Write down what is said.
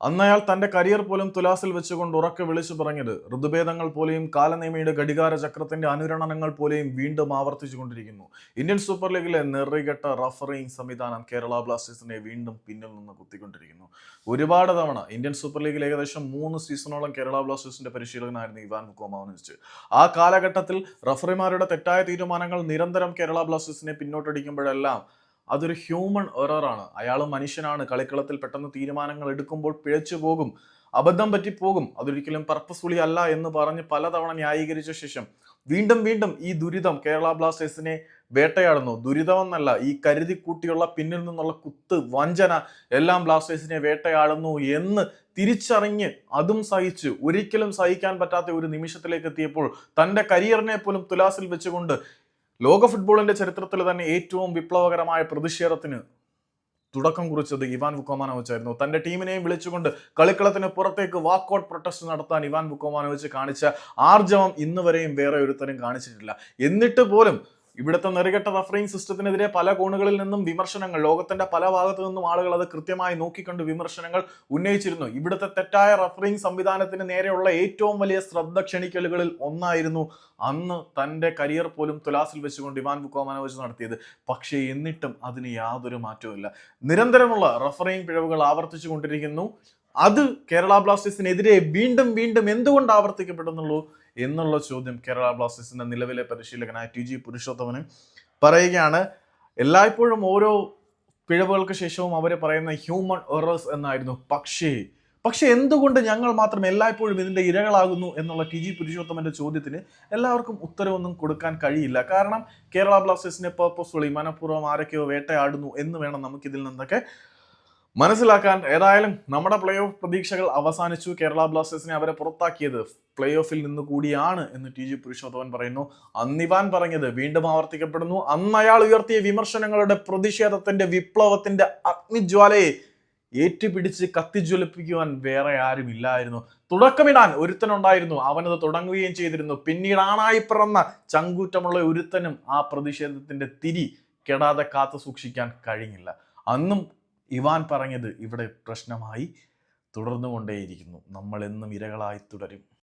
അന്ന് അയാൾ തന്റെ കരിയർ പോലും തുലാസിൽ വെച്ചുകൊണ്ട് ഉറക്കെ വിളിച്ചു പറഞ്ഞത് ഋതുഭേദങ്ങൾ പോലെയും കാലനേമിയുടെ ഘടികാര ചക്രത്തിന്റെ അനുരണനങ്ങൾ പോലെയും വീണ്ടും ആവർത്തിച്ചുകൊണ്ടിരിക്കുന്നു. ഇന്ത്യൻ സൂപ്പർ ലീഗിലെ നെറികെട്ട റഫറിംഗ് സംവിധാനം കേരള ബ്ലാസ്റ്റേഴ്സിനെ വീണ്ടും പിന്നിൽ നിന്ന് കുത്തിക്കൊണ്ടിരിക്കുന്നു. ഒരുപാട് തവണ ഇന്ത്യൻ സൂപ്പർ ലീഗിൽ ഏകദേശം മൂന്ന് സീസണോളം കേരള ബ്ലാസ്റ്റേഴ്സിന്റെ പരിശീലകനായിരുന്നു ഇവാൻ മുക്കോമാവനിച്ച് ആ കാലഘട്ടത്തിൽ റഫറിമാരുടെ തെറ്റായ തീരുമാനങ്ങൾ നിരന്തരം കേരള ബ്ലാസ്റ്റേഴ്സിനെ പിന്നോട്ടടിക്കുമ്പോഴെല്ലാം അതൊരു ഹ്യൂമൺ എററാണ് അയാൾ മനുഷ്യനാണ്. കളിക്കളത്തിൽ പെട്ടെന്ന് തീരുമാനങ്ങൾ എടുക്കുമ്പോൾ പിഴച്ചു പോകും. അബദ്ധം പറ്റിപ്പോകും അതൊരിക്കലും പർപ്പസ്ഫുളി അല്ല എന്ന് പറഞ്ഞ് പലതവണ ന്യായീകരിച്ച ശേഷം വീണ്ടും വീണ്ടും ഈ ദുരിതം കേരള ബ്ലാസ്റ്റേഴ്സിനെ വേട്ടയാടുന്നു. ദുരിതമെന്നല്ല ഈ കരുതി കൂട്ടിയുള്ള പിന്നിൽ നിന്നുള്ള കുത്ത് വഞ്ചന എല്ലാം ബ്ലാസ്റ്റേഴ്സിനെ വേട്ടയാടുന്നു എന്ന് തിരിച്ചറിഞ്ഞ് അതും സഹിച്ച് ഒരിക്കലും സഹിക്കാൻ പറ്റാത്ത ഒരു നിമിഷത്തിലേക്ക് എത്തിയപ്പോൾ തന്റെ കരിയറിനെ പോലും തുലാസിൽ വെച്ചുകൊണ്ട് ലോക ഫുട്ബോളിന്റെ ചരിത്രത്തിൽ തന്നെ ഏറ്റവും വിപ്ലവകരമായ പ്രതിഷേധത്തിന് തുടക്കം കുറിച്ചത് ഇവാൻ വുക്കോമാനോവിച്ച് ആയിരുന്നു. തന്റെ ടീമിനെയും വിളിച്ചുകൊണ്ട് കളിക്കളത്തിന് പുറത്തേക്ക് വാക്കൌട്ട് പ്രൊട്ടസ്റ്റ് നടത്താൻ ഇവാൻ വുക്കോമാനോവിച്ച് കാണിച്ച ആർജവം ഇന്നുവരെയും വേറെ ഒരുത്തരും കാണിച്ചിട്ടില്ല. എന്നിട്ട് പോലും ഇവിടുത്തെ നെറുകെട്ട റഫറിംഗ് സിസ്റ്റത്തിനെതിരെ പല കോണുകളിൽ നിന്നും വിമർശനങ്ങൾ ലോകത്തിന്റെ പല ഭാഗത്തു നിന്നും ആളുകൾ അത് കൃത്യമായി നോക്കിക്കണ്ട് വിമർശനങ്ങൾ ഉന്നയിച്ചിരുന്നു. ഇവിടുത്തെ തെറ്റായ റഫറിംഗ് സംവിധാനത്തിന് നേരെയുള്ള ഏറ്റവും വലിയ ശ്രദ്ധ ക്ഷണിക്കലുകളിൽ ഒന്നായിരുന്നു അന്ന് തന്റെ കരിയർ പോലും തുലാസിൽ വെച്ചുകൊണ്ട് ഇവാൻ ബുക്കോമാനോവിച്ച് നടത്തിയത്. പക്ഷേ എന്നിട്ടും അതിന് യാതൊരു മാറ്റവുമില്ല. നിരന്തരമുള്ള റഫറിംഗ് പിഴവുകൾ ആവർത്തിച്ചു കൊണ്ടിരിക്കുന്നു. അത് കേരള ബ്ലാസ്റ്റേഴ്സിനെതിരെ വീണ്ടും വീണ്ടും എന്തുകൊണ്ട് ആവർത്തിക്കപ്പെടുന്നുള്ളൂ എന്നുള്ള ചോദ്യം കേരള ബ്ലാസ്റ്റേഴ്സിന്റെ നിലവിലെ പരിശീലകനായ ടി ജി പുരുഷോത്തമന് പറയുകയാണ്. എല്ലായ്പ്പോഴും ഓരോ പിഴവുകൾക്ക് ശേഷവും അവർ പറയുന്ന ഹ്യൂമൺ എറേഴ്സ് എന്നായിരുന്നു. പക്ഷേ പക്ഷെ എന്തുകൊണ്ട് ഞങ്ങൾ മാത്രം എല്ലായ്പ്പോഴും ഇതിന്റെ ഇരകളാകുന്നു എന്നുള്ള ടി ജി പുരുഷോത്തമന്റെ ചോദ്യത്തിന് എല്ലാവർക്കും ഉത്തരവൊന്നും കൊടുക്കാൻ കഴിയില്ല. കാരണം കേരള ബ്ലാസ്റ്റേഴ്സിനെ പേർപ്പസ്ഫുള്ളി മനഃപൂർവം ആരൊക്കെയോ വേട്ടയാടുന്നു എന്ന് വേണം നമുക്കിതിൽ നിന്നൊക്കെ മനസ്സിലാക്കാൻ ഏതായാലും നമ്മുടെ പ്ലേ ഓഫ് പ്രതീക്ഷകൾ അവസാനിച്ചു. കേരള ബ്ലാസ്റ്റേഴ്സിനെ അവരെ പുറത്താക്കിയത് പ്ലേ ഓഫിൽ നിന്ന് കൂടിയാണ് എന്ന് ടി ജി പുരുഷോത്തമൻ പറയുന്നു. അന്നിവാൻ പറഞ്ഞത് വീണ്ടും ആവർത്തിക്കപ്പെടുന്നു. അന്ന് അയാൾ ഉയർത്തിയ വിമർശനങ്ങളുടെ പ്രതിഷേധത്തിന്റെ വിപ്ലവത്തിന്റെ അഗ്നിജ്വാലയെ ഏറ്റുപിടിച്ച് കത്തിജ്വലിപ്പിക്കുവാൻ വേറെ ആരും ഇല്ലായിരുന്നു തുടക്കമിടാൻ ഒരുത്തനുണ്ടായിരുന്നു. അവനത് തുടങ്ങുകയും ചെയ്തിരുന്നു. പിന്നീട് ആണായി പിറന്ന ചങ്കൂറ്റമുള്ള ഒരുത്തനും ആ പ്രതിഷേധത്തിന്റെ തിരി കെടാതെ കാത്തു സൂക്ഷിക്കാൻ കഴിഞ്ഞില്ല. അന്നും ഇവാൻ പറഞ്ഞത് ഇവിടെ പ്രശ്നമായി തുടർന്നുകൊണ്ടേയിരിക്കുന്നു. നമ്മൾ എന്നും ഇരകളായി തുടരും.